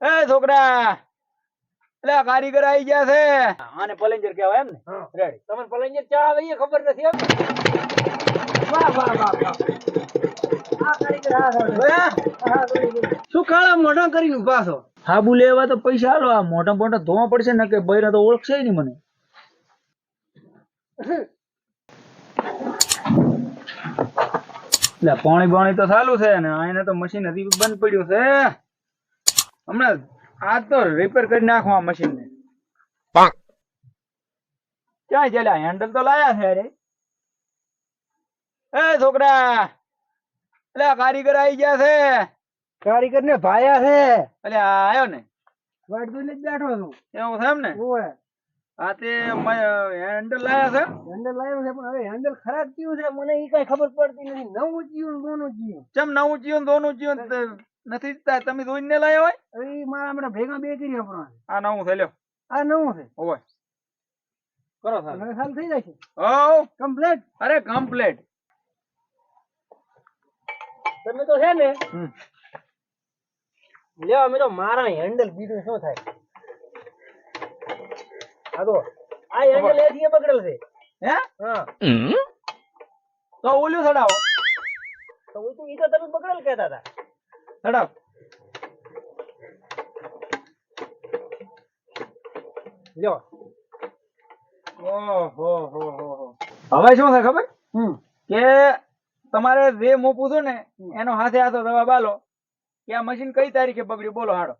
એ છોકરા એટલે કારીગર આવી ગયા છે. આને પલેન્જર કહેવાય એમ ને રેડી તમને પલેન્જર ચા આવે એ ખબર નથી એમ? વાહ વાહ વાહ વાહ. આ કારીગર આ છે. શું કાળા મોઢા કરીને ઊભા છો? હાબુ લેવા તો પૈસા હાલો આ મોટા મોટા ધોવા પડશે ને કે બૈરા તો ઓળખશે નહીં મને. એટલે પાણી બાણી તો ચાલુ છે ને આને તો મશીન હજી બંધ પડ્યું છે. હમણાં આ તો રિપેર કરી નાખવા આ મશીન ને. ક્યાં ચાલ્યા? હેન્ડલ તો લાયા છે અરે એ છોકરા એટલે કારીગર આવી ગયા છે. કારીગર ને ભાયા છે. એટલે આયો આવ્યો ને. વાટ ને બેઠો છું. એવું છે એમ ને? ઓય આ તે હેન્ડલ લાયા છે? હેન્ડલ લાયો છે પણ હવે હેન્ડલ ખરાબ થયું છે? મને એ કઈ ખબર પડતી નથી. નવું જીવન દોનું જીવન. ચમ નવું જીવન દોનું જીવન? નથી તા- તમે જોઈને લાયા હોય? એ મારા હમણાં ભેગા બે કરી પણ આ નવું છે લ્યો. આ નવું છે? ઓય કરો સાહેબ મને સાલ થઈ જશે ઓ કમ્પ્લીટ? અરે કમ્પ્લીટ. તમે તો છે ને લ્યો અમે તો મારા હેન્ડલ બીજું શું થાય? આ તો આ હેન્ડલ એથી એ પકડેલ છે. હે? હા. તો ઓલું સડાવો તો તો ઈ તો તમે પકડેલ કહેતા હતા. ચડાવ લ્યો. ઓહો હો હો હો હવે શું થાય ખબર? કે તમારે જે મોપું પૂછું ને એનો હાથે હાથો જવાબ આલો કે આ મશીન કઈ તારીખે બગડ્યું બોલો હાડો.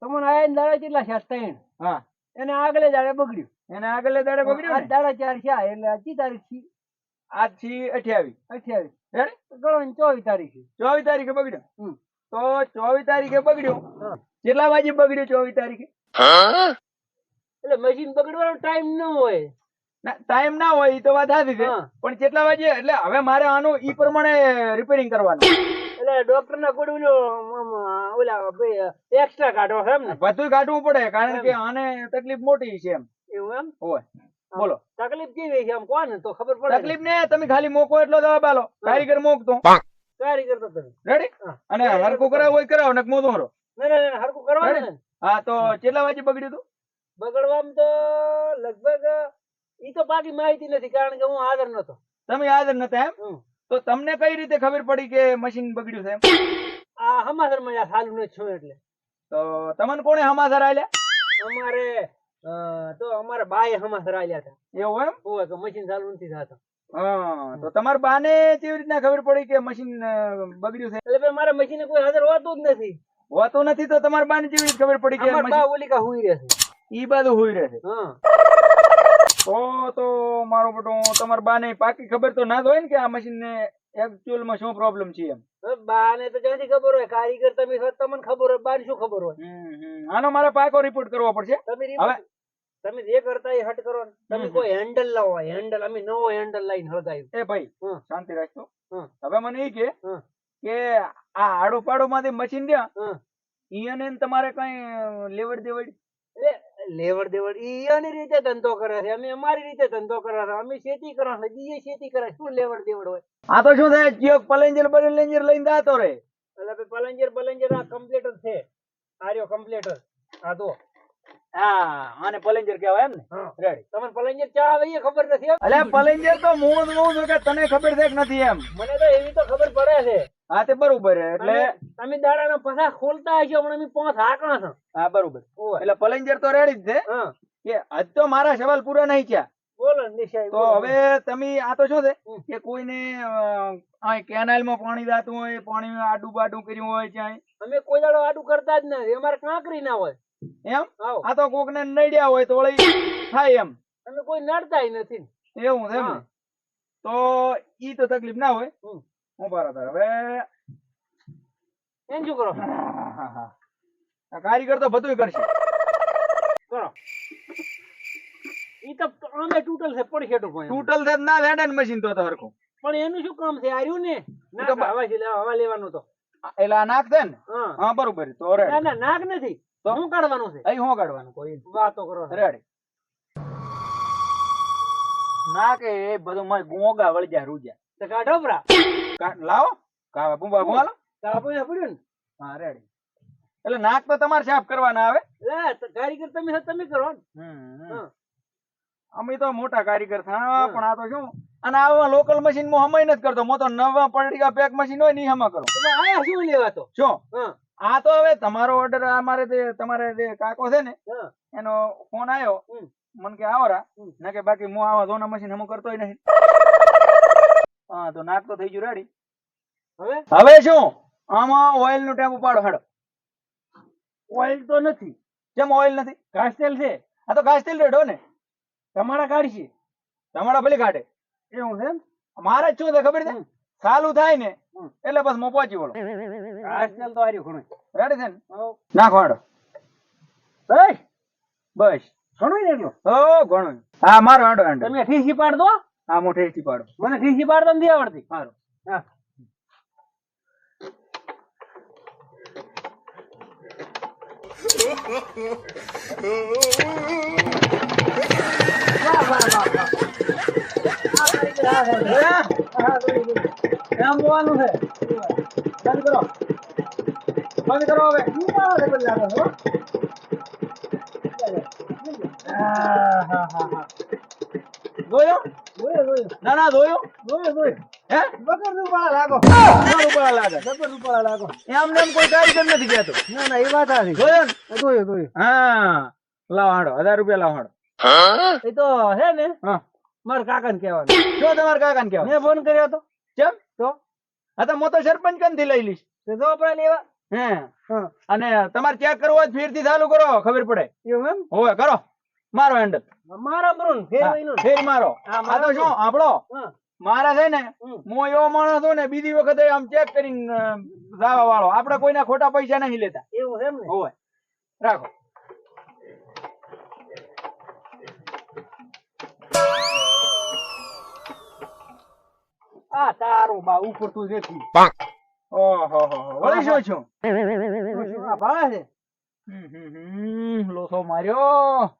તમને આયા દાડા કેટલા છે ત્રણ? હા. એને આગલે દાડે બગડ્યું. એને આગલે દાડે બગડ્યું દાડા ચાર છે એટલે આજી તારીખ છે. આજથી અઠ્યાવીસ. અઠ્યાવીસ ગણો ચોવીસ તારીખ. ચોવીસ તારીખે બગડ્યો. તો ચોવીસ તારીખે બગડ્યું. કેટલા વાગે બગડ્યું ચોવીસ તારીખે? એટલે મશીન બગડવાનો ટાઈમ ન હોય. ના ટાઈમ ના હોય એ તો વાત સાચી છે. પણ કેટલા વાગે? એટલે હવે મારે આનું ઈ પ્રમાણે રિપેરિંગ કરવાનું. એટલે ડોક્ટર ના કોઈ ઓલા એક્સ્ટ્રા કાઢો એમ ને? બધું કાઢવું પડે કારણ કે આને તકલીફ મોટી છે એમ. એવું એમ? હોય. બોલો. તકલીફ કેવી છે આમ કોને? તો ખબર પડે તકલીફ ને તમે ખાલી મોકો એટલો દવા બાલો કારીગર મોકતો. કારીગર તો તમે. રેડી અને હરકું કરાવ હોય કરાવ ને મોતો હરો. ના ના ના કરવા ને. હા તો કેટલા વાગે બગડ્યું તું? બગડવામાં તો લગભગ ઈ તો પાકી માહિતી નથી કારણ કે હું હાજર નતો. તમે હાજર નતા એમ? તો તમને કઈ રીતે ખબર પડી કે મશીન બગડ્યું છે એમ? આ હમાસરમાં સાલું ને છું એટલે. તો તમને કોણે હમાસર આલ્યા? અમારે તો અમારે બાએ હમાસર આલ્યા હતા. એવું એમ? હોય કે મશીન ચાલુ નથી થતું. તો તમાર બાને કેવી રીતના ખબર પડી કે મશીન બગડ્યું છે? એટલે ભાઈ મારા મશીને કોઈ હાજર હોતું જ નથી. હોતું નથી તો તમારા બાને કેવી રીતે ખબર પડી કે અમાર બા ઓલી કા હુઈ રહેશે ઈ બાજુ હોઈ રહે છે. તો તો મારો બટો તમાર બાને પાકી ખબર તો ના જ હોય ને કે આ મશીન ને એક્ચ્યુઅલમાં શું પ્રોબ્લેમ છે એમ? બાને તો ક્યાંથી ખબર હોય? કારીગર તમે તમને ખબર હોય. બાને શું ખબર હોય? હમ, હમ. આનો મારે પાકો રિપોર્ટ કરવો પડશે. તમે હવે તમે જે કરતા એ હટ કરો તમે કોઈ હેન્ડલ લાવો હેન્ડલ અમે નવો હેન્ડલ લઈને હળગાયું. એ ભાઈ શાંતિ રાખજો. હવે મને એ કે કે આ આડો પાડો માંથી મશીન ગયા હમ. ઈ અને ને તમારે કઈ લેવડ દેવડ લેવડ દેવડ ઈ એની રીતે ધંધો કરે છે. અમે અમારી રીતે ધંધો કરે છે. અમે ખેતી કરે છે. બીજે ખેતી કરે શું લેવડ દેવડ હોય? આ તો શું થાય? ચિયોક પલેન્જર પલેન્જર લઈને જાતો રે એટલે પલેન્જર પલંજર પલંજર આ કમ્પ્લીટર છે. આ રહ્યો કમ્પ્લીટ જ આ તો હા આને પલેન્જર કહેવાય એમ ને? રેડી તમને પલેન્જર ચા આવે એ ખબર નથી અલે પલેન્જર તો મૂળ મૂળ કે તને ખબર છે કે નથી એમ? મને તો એવી તો ખબર પડે છે. હા તે બરોબર એટલે તમે- દાડાનો પસા ખોલતા હશો પણ અમે પાંચ હાકણા છો. હા બરોબર. એટલે પલેન્જર તો રેડી જ છે. કે આજ તો મારા સવાલ પૂરા નહીં થયા. બોલો ને તો હવે તમે આ તો શું છે? કે કોઈને કેનાલમાં પાણી દાતું હોય પાણી આડું બાડું કર્યું હોય ત્યાં અમે કોઈ દાડો આડું કરતા જ નથી. અમારે કાંકરી ના હોય. એમ? આ તો કોક ને નડ્યા હોય તો વળી થાય એમ. અમે કોઈ નડતા નથી. એવું છે એમ તો ઈ તો તકલીફ ના હોય. હું બરાબર હવે એમ શું કરો? કારીગર તો બધું કરશે. કરો. ઈ તો અમે તૂટલ છે પડી છેટું ટૂટલ છે ના વેડે ને મશીન તો તો હરખું. પણ એનું શું કામ છે? આર્યું ને? ના હવા છે લેવા- હવા લેવાનું તો. એલા નાખ છે ને. હા. બરોબર તો ના ના નાક નથી. તો? શું કાઢવાનું છે? અહીં હું કાઢવાનું કોઈ વાતો કરો. છો. ના કે એ બધું મારે ગોગા વળી જાય રૂજા તો કાઢો બરા લાવો. કાવા બુંબા બુંબા કાપુ ને પડ્યું ને? હા રેડી એટલે નાક તો તમારે સાફ કરવાના આવે? કારીગર તમે તમે કરો અમે તો મોટા કારીગર થા પણ આ તો શું? અને આવા લોકલ મશીનમાં હમાય નથી કરતો. મો તો નવા પડીકા પેક મશીન હોયની હમા કરો. આયા શું લેવા તો? શું હા. આ તો હવે તમારો ઓર્ડર અમારે તે તમારે જે કાકો છે ને એનો ફોન આવ્યો. મને કે આવરા. ના કે બાકી હું આવા ધોના મશીન હું કરતોય નહીં. હા તો નાક તો થઈ ગયું રેડી હવે? હવે શું? આમાં ઓઇલનું ટેપ ઉપાડો હાડો ઓઇલ તો નથી. કેમ ઓઇલ નથી? કાસ્ટેલ છે. આ તો ઘાસ તેલ રેડો ને. તમારા છે. તમારા ભલે કાઢે. એવું છે મારે જ શું છે ખબર છે. ચાલુ થાય ને એટલે બસ હું પહોંચી વળો. આજકાલ તો આર્યું ઘણું રેડી છે ને. નાખો હાડો. એય, બસ. ઘણું ને એટલું? ઓ ઘણું હા મારો હાડો હાડો તમે ઠીસી પાડ દો હા મોટે ઠીસી પાડો. મને ઠીસી પાડતા નથી આવડતી. મારો હા. વાહ, વાહ, વાહ, વાહ. આમ જોવાનું છે. ચાલુ કરો. બંધ કરો હવે. શું પાડો છે પેલા આગળ, હા, હા, હા, હા. જોયો? જોયું, જોયું. ના ના જોયો. જોયું, જોયું. હે? વગર રૂપાળા લાગો. કોણ લાગે. વગર રૂપાળા લાગો. એમ ને કોઈ કારીગર નથી કહેતો. ના, ના, એ વાત સાચી. જોયો ને? જોયું, જોયું. હા. લાવ હાડો. હજાર રૂપિયા લાવ હાડો. એ તો હે ને. હા. મારા કાકાને કહેવાનું. જો તમારે કાકા ને મેં ફોન કર્યો હતો કેમ તો. હા તો? હું તો સરપંચ કંથી લઈ લઈશ. તો જો આપણે લેવા. હે? અને તમારે ચેક કરવો હોય ફેરથી ચાલુ કરો ખબર પડે. એવું એમ? હોય કરો. મારો હેન્ડલ મારા બરો ફેર ફેર મારો. આ તો શું આપણો? મારા છે ને હું એવો માણસ છું ને બીજી વખતે આમ ચેક કરીને જવા વાળો. આપણે કોઈના ખોટા પૈસા નહીં લેતા. એવું એમ ને? હોય. રાખો. આ તારું બા ઉપર તું જેથી ઓહો હો વળી શું છું આ ભાળે છે હમ, હમ, હમ, લોસો માર્યો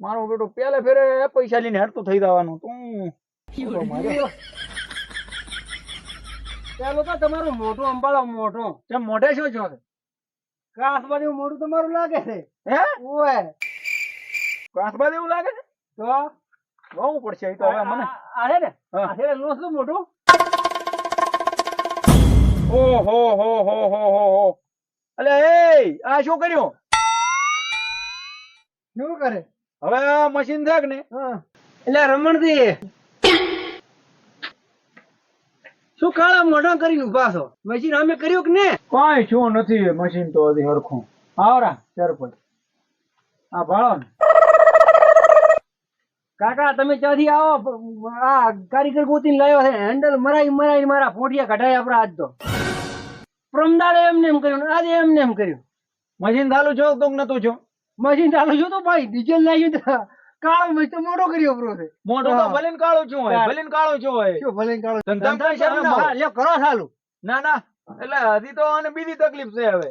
મારો બેટો પેલે ફેરે પૈસા લઈને હરતું થઈ જવાનું તું લોસો ચાલો તો તમારું મોઢું અંબાળો મોઢું તેમ મોઢે શું છો કાસ બાજુ મોઢું તમારું લાગે છે હે ઓય કાસબા એવું લાગે છે તો બહુ પડશે એ તો હવે મને આ- ને હા. આ છે ને લોસનું મોઢું ઓહો હો હો હો હો હો અલે એ આ શું કર્યું? શું કરે? હવે મશીન થાક ને? એટલે રમણજી શું કાળા મોઢા કરીને ઊભા છો? મશીન અમે કર્યું કે ને કઈ શું નથી મશીન તો હજી હરખું. આવરા સરપંચ આ ભાળો કાકા તમે ત્યાંથી આવો આ કારીગર ગોતીને લાવ્યો છે. હેન્ડલ મરાઈ મરાઈ મારા ફોટિયા કઢાય આપડા આજ તો. પ્રમદાડે એમને એમ કર્યું આજે એમને એમ કર્યું. મશીન ચાલુ છો તો નતું છો? મશીન ચાલુ છો તો ભાઈ ડીઝલ નાખ્યું તો કાળો મસ્ત મોટો કર્યો બરો છે મોટો તો ભલે કાળો છું હોય ભલે કાળો છું હોય. શું ભલે કાળો? ધંધા પૈસા લ્યો કરો ચાલુ. ના ના. એટલે હજી તો આને બીજી તકલીફ છે હવે.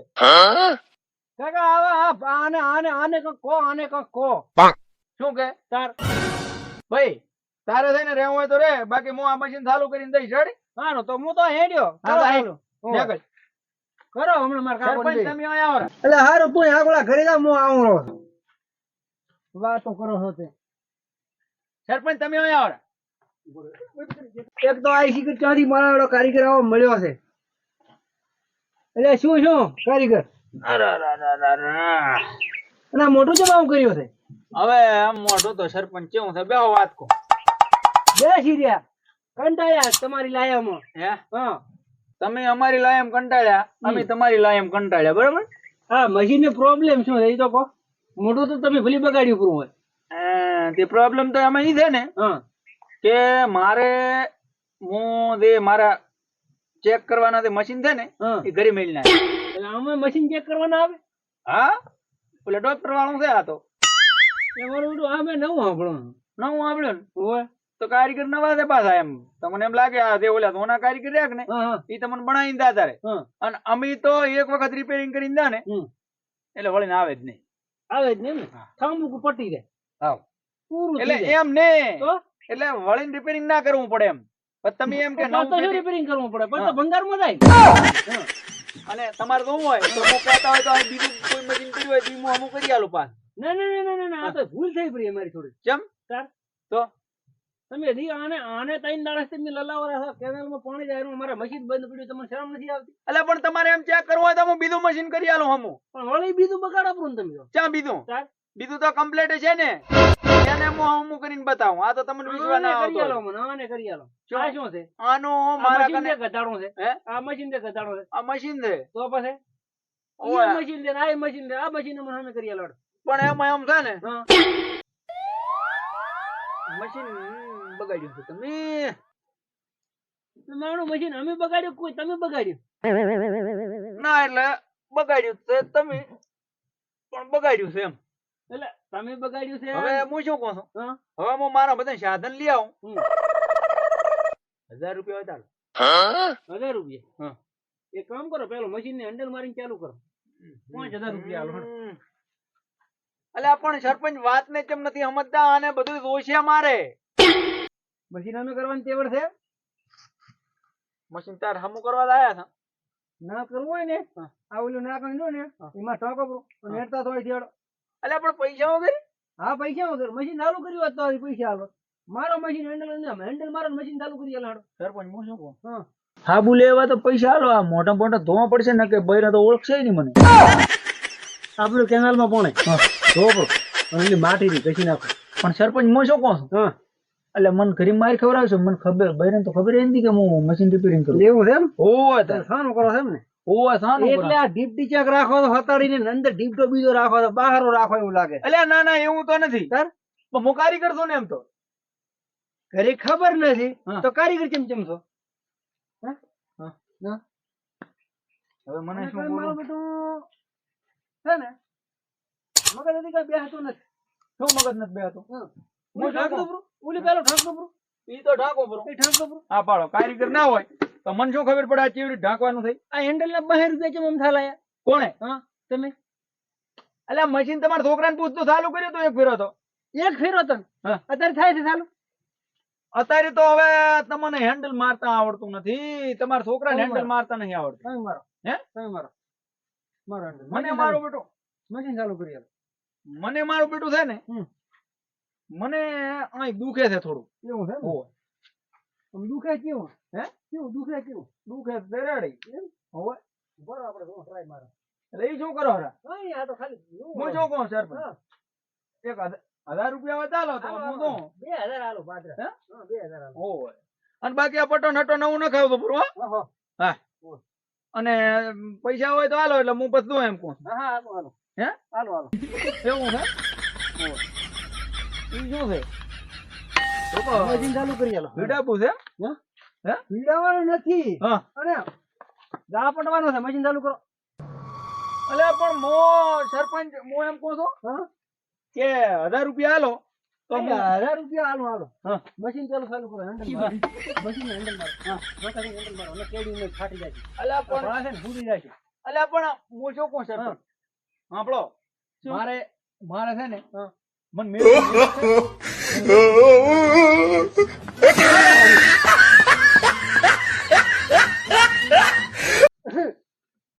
કાકા આવા આને આને આને કો આને કો શું કે? તાર ભાઈ તારે થઈને રહેવું હોય તો રે. બાકી હું આ મશીન ચાલુ કરીને દઈશ રેડી? હા તો હું તો હેડ્યો. ચાલો કરો તો ચાલુ. હેડ. કરો હમણાં માર કાકો તમે આયા ઓર એટલે હારું તું આગળ ઘરે જા હું આવું રો વાતો કરો છો તે સરપંચ તમે આયા ઓર એક તો આ શીખર ચારી મારાડો કારીગર આવો મળ્યો છે. એટલે શું શું કારીગર? અને મોટું કર્યો છે? હવે આમ મોટો તો સરપંચ કેવું છે? બેહો વાત કો. બે સિરિયા કંટાયા તમારી લાયામાં. હે? હા. તમે અમારી લાયમ કંટાળ્યા અમે તમારી લાયમ કંટાળ્યા બરાબર? હા મશીન પ્રોબ્લેમ શું છે? એ તો કહો. મોટું તો તમે ભલી બગાડ્યું પૂરું હોય. તે પ્રોબ્લેમ તો એમાં એ છે ને કે મારે હું જે મારા ચેક કરવાના જે મશીન છે ને એ ઘરે મેળીને ના એટલે અમે મશીન ચેક કરવાના આવે? હા? એટલે ડોક્ટર વાળું છે આ તો. તમારું બધું આમે નવું સાંભળ્યું નવું આવડ્યું ને? હોય તો કારીગર નવા છે પાછા એમ. તમને એમ લાગે આ જે ઓલા સોના કારીગર રહ્યા ને હા હા. એ તમને બનાવીને દા તારે. અને અમે તો એક વખત રિપેરિંગ કરીને દા ને એટલે વળીને આવે જ નહીં. આવે જ નહીં ને? પટી રહે હાવ. એટલે એમ ને એટલે વળીને રિપેરિંગ ના કરવું પડે એમ. પણ તમે એમ કે તો તો નવું ફિટિંગ- રિપેરિંગ કરવું પડે? પણ તો હા. ભંગારમાં જાય. અને તમારે તો હોય? તો હું કહેતા હોય તો બીજું કોઈ મશીન કર્યું હોય તો હું અમુક કરી આલું પાસ ના ના ના ના આ તો ભૂલ થઈ પડી અમારી થોડી. ચમ? તો? તમે હજી આને આને ત્રણ દાડા તમે લલાવરા છો. કેનાલમાં પાણી જાય એનું મશીન બંધ પડ્યું તમને શરમ નથી આવતી? એટલે પણ તમારે એમ ચેક કરવું હોય તો હું બીજું મશીન કરી આલું હમું. પણ વળી બીજું બગાડ આપરું તમે ચા બીજું? બીજું તો કમ્પ્લીટ છે ને. એને હું હમું કરીને બતાવું. આ તો તમને વિશ્વાસ ના આવતો કરી આલો મને આને કરી આલો. શું? આ શું છે? આનો મારા કને ઘટાડો છે. હે? આ મશીન દે ઘટાડો છે. આ મશીન દે તો પછી? ઓય. મશીન દે આ મશીન દે આ મશીન મને સામે કરી આલો. પણ એમાં એમ છે ને મશીન બગાડ્યું છે. તમે મારું મશીન અમે બગાડ્યું કોઈ તમે બગાડ્યું? ના એટલે બગાડ્યું છે તમે પણ બગાડ્યું છે એમ. એટલે તમે બગાડ્યું છે હવે હું શું કહું છું? હવે હું મારા બધા સાધન લઈ આવું. હજાર રૂપિયા વધારે. હજાર રૂપિયા? હા. એક કામ કરો પેલો મશીન ને હેન્ડલ મારીને ચાલુ કરો. પાંચ હજાર રૂપિયા આલો. અલ્યા પણ સરપંચ વાત ને કેમ નથી સમજતા? અને બધું જોશે મારે. મશીન અમે કરવાની તેવડ છે? મશીન તાર હમું કરવા લાયા છે ના કરવું હોય ને? આ ઓલું ના કરી ને? એમાં ટોકો ભરો થોડી થેડો અલ્યા પણ પૈસા વગર? હા પૈસા વગર. મશીન ચાલુ કર્યું તો પૈસા આવે મારો મશીન હેન્ડલ હેન્ડલ મારો મશીન ચાલુ કરી આલો હેડો. સરપંચ હું શું કહું? હા. હાબુ લેવા તો પૈસા હાલો આ મોટા મોટા ધોવા પડશે ને કે બૈરા તો ઓળખશે નહીં મને. આપણું કેનાલમાં પોણે. ધોવો પડો અને માટી ની ઘસી નાખો. પણ સરપંચ મો શું કહું છું એટલે મને ઘરે મારી ખવડાવશે મને ખબર બૈરાને તો ખબર નથી કે હું મશીન રિપેરિંગ કરું. એવું છે એમ? ઓવા સાનું કરો છે એમ ને? ઓવા સાનું એટલે આ ડીપ ડીચક રાખો તો હતાડીને અંદર ડીપટો બીજો રાખો તો બહારો રાખો એવું લાગે. એટલે ના ના એવું તો નથી. સર? પણ હું કારીગર છું ને એમ તો. ઘરે ખબર નથી. તો કારીગર કેમ કેમ છો હવે મને શું બોલું? છે ને? મગજ હતી કઈ બેસતું નથી. શું મગજ નથી બેહતો હું. શું પૂરું, ઓલી પેલો ઢાંકડું પૂરું, ઈ તો ઢાંકો બરો ઈ ઢાંકડું પૂરું. હા પાડો. કારીગર ના હોય તો મને શું ખબર પડે આ ચીવડી ઢાંકવાનું થઈ? આ હેન્ડલ ના બહાર રૂપિયા કેમ આમ થાલાયા? કોણે? હા તમે? અલ્યા મશીન તમારા છોકરાને પૂછતો ચાલુ કર્યો તો એક ફેરો તો? એક ફેરો તો અત્યારે થાય છે ચાલુ? અત્યારે તો હવે તમને હેન્ડલ મારતા આવડતું નથી. તમારા છોકરાને ને હેન્ડલ મારતા નહીં આવડતું. તમે મારો. હે? તમે મારો. મારો હેન્ડલ મને મારો બેટો. મશીન ચાલુ કરી. મને મારું પેટું છે ને મને અહીં દુખે છે થોડું એવું છે ને? દુખે કેવું? હે? કેવું? દુખે કેવું? દુખે દરાડી. હવે એમ? હોવે બરો આપણે જો ટ્રાય મારો. એટલે એ શું કરો હરા કઈ આ તો ખાલી હું જો કોણ સર. એક હજાર રૂપિયા વધારો ચાલો તો હું તો બે હજાર આલો પાત્ર હા? બે હજાર આલો હોય. અને બાકી આ પટો નટો નવું ન ખાવ તો પૂરો હા? અને પૈસા હોય તો હાલો એટલે હું પછી દઉં એમ કહું. હા હા હાલો હાલો. હે? હાલો હાલો. એવું છે. ઈ શું છે? તો તો મશીન ચાલુ કરી આલો. ભીડાપું છે? હા? હે? પીડાવાનું નથી. હા. અને ગા પટવાનો છે મશીન ચાલુ કરો. અલે પણ મો સરપંચ મો એમ કહું છું? કે હજાર રૂપિયા હાલો તો હજાર રૂપિયા હાલો હાલો. હા. મશીન ચાલુ ચાલુ કરો હેન્ડલ મારો. મશીન હેન્ડલ મારો. હા રોટારી હેન્ડલ મારો. અને કેડી ને ફાટી જાય છે. અલે પણ ફૂટી જાય છે. અલે પણ મો શું કહો સરપંચ? સાંભળો? મારે મારે છે ને મને